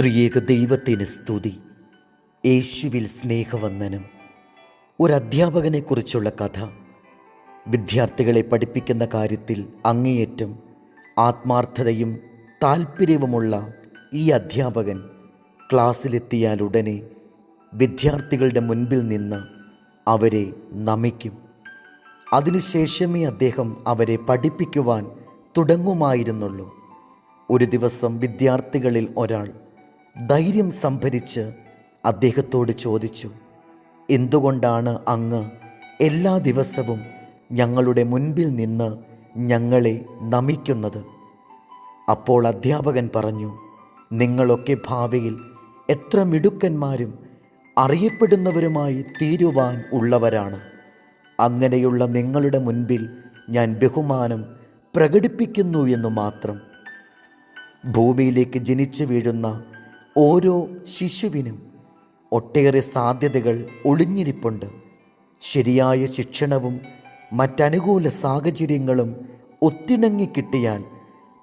ത്രിയേക ദൈവത്തിന് സ്തുതി. യേശുവിൽ സ്നേഹവന്ദനം. ഒരു അധ്യാപകനെക്കുറിച്ചുള്ള കഥ. വിദ്യാർത്ഥികളെ പഠിപ്പിക്കുന്ന കാര്യത്തിൽ അങ്ങേയറ്റം ആത്മാർത്ഥതയും താൽപ്പര്യവുമുള്ള ഈ അധ്യാപകൻ ക്ലാസ്സിലെത്തിയാൽ ഉടനെ വിദ്യാർത്ഥികളുടെ മുൻപിൽ നിന്ന് അവരെ നമിക്കും. അതിനുശേഷമേ അദ്ദേഹം അവരെ പഠിപ്പിക്കുവാൻ തുടങ്ങുമായിരുന്നുള്ളൂ. ഒരു ദിവസം വിദ്യാർത്ഥികളിൽ ഒരാൾ ധൈര്യം സംഭരിച്ച് അദ്ദേഹത്തോട് ചോദിച്ചു എന്തുകൊണ്ടാണ് അങ്ങ് എല്ലാ ദിവസവും ഞങ്ങളുടെ മുൻപിൽ നിന്ന് ഞങ്ങളെ നമിക്കുന്നത്? അപ്പോൾ അധ്യാപകൻ പറഞ്ഞു നിങ്ങളൊക്കെ ഭാവിയിൽ എത്ര മിടുക്കന്മാരും അറിയപ്പെടുന്നവരുമായി തീരുവാൻ ഉള്ളവരാണ്. അങ്ങനെയുള്ള നിങ്ങളുടെ മുൻപിൽ ഞാൻ ബഹുമാനം പ്രകടിപ്പിക്കുന്നു എന്ന് മാത്രം. ഭൂമിയിലേക്ക് ജനിച്ചു വീഴുന്ന ഓരോ ശിശുവിനും ഒട്ടേറെ സാധ്യതകൾ ഒളിഞ്ഞിരിപ്പുണ്ട്. ശരിയായ ശിക്ഷണവും മറ്റനുകൂല സാഹചര്യങ്ങളും ഒത്തിണങ്ങിക്കിട്ടിയാൽ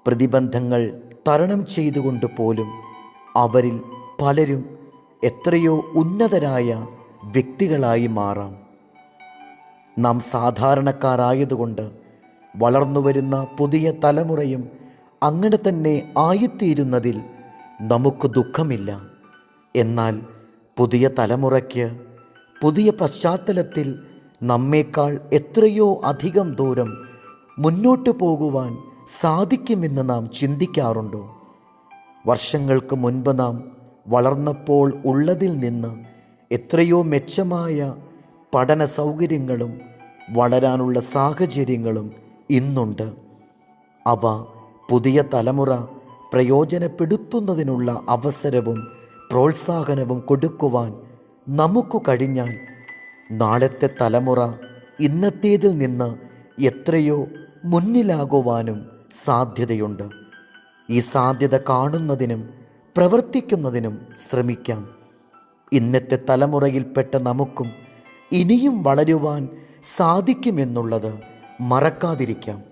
പ്രതിബന്ധങ്ങൾ തരണം ചെയ്തുകൊണ്ട് പോലും അവരിൽ പലരും എത്രയോ ഉന്നതരായ വ്യക്തികളായി മാറാം. നാം സാധാരണക്കാരായതുകൊണ്ട് വളർന്നുവരുന്ന പുതിയ തലമുറയും അങ്ങനെ തന്നെ ആയിത്തീരുന്നതിൽ നമുക്ക് ദുഃഖമില്ല. എന്നാൽ പുതിയ തലമുറയ്ക്ക് പുതിയ പശ്ചാത്തലത്തിൽ നമ്മേക്കാൾ എത്രയോ അധികം ദൂരം മുന്നോട്ട് പോകുവാൻ സാധിക്കുമെന്ന് നാം ചിന്തിക്കാറുണ്ടോ? വർഷങ്ങൾക്ക് മുൻപ് നാം വളർന്നപ്പോൾ ഉള്ളതിൽ നിന്ന് എത്രയോ മെച്ചമായ പഠന സൗകര്യങ്ങളും വളരാനുള്ള സാഹചര്യങ്ങളും ഇന്നുണ്ട്. അവ പുതിയ തലമുറ പ്രയോജനപ്പെടുത്തുന്നതിനുള്ള അവസരവും പ്രോത്സാഹനവും കൊടുക്കുവാൻ നമുക്ക് കഴിഞ്ഞാൽ നാളത്തെ തലമുറ ഇന്നത്തേതിൽ നിന്ന് എത്രയോ മുന്നിലാകുവാനും സാധ്യതയുണ്ട്. ഈ സാധ്യത കാണുന്നതിനും പ്രവർത്തിക്കുന്നതിനും ശ്രമിക്കാം. ഇന്നത്തെ തലമുറയിൽപ്പെട്ട നമുക്കും ഇനിയും വളരുവാൻ സാധിക്കുമെന്നുള്ളത് മറക്കാതിരിക്കാം.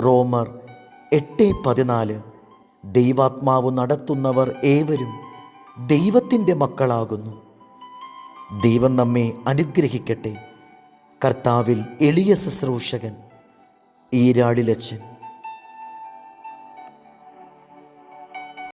റോമർ എട്ട് പതിനാല് ദൈവാത്മാവ് നടത്തുന്നവർ ഏവരും ദൈവത്തിന്റെ മക്കളാകുന്നു. ദൈവം നമ്മെ അനുഗ്രഹിക്കട്ടെ. കർത്താവിൽ എളിയ ശുശ്രൂഷകൻ ഈരാളിലച്ചൻ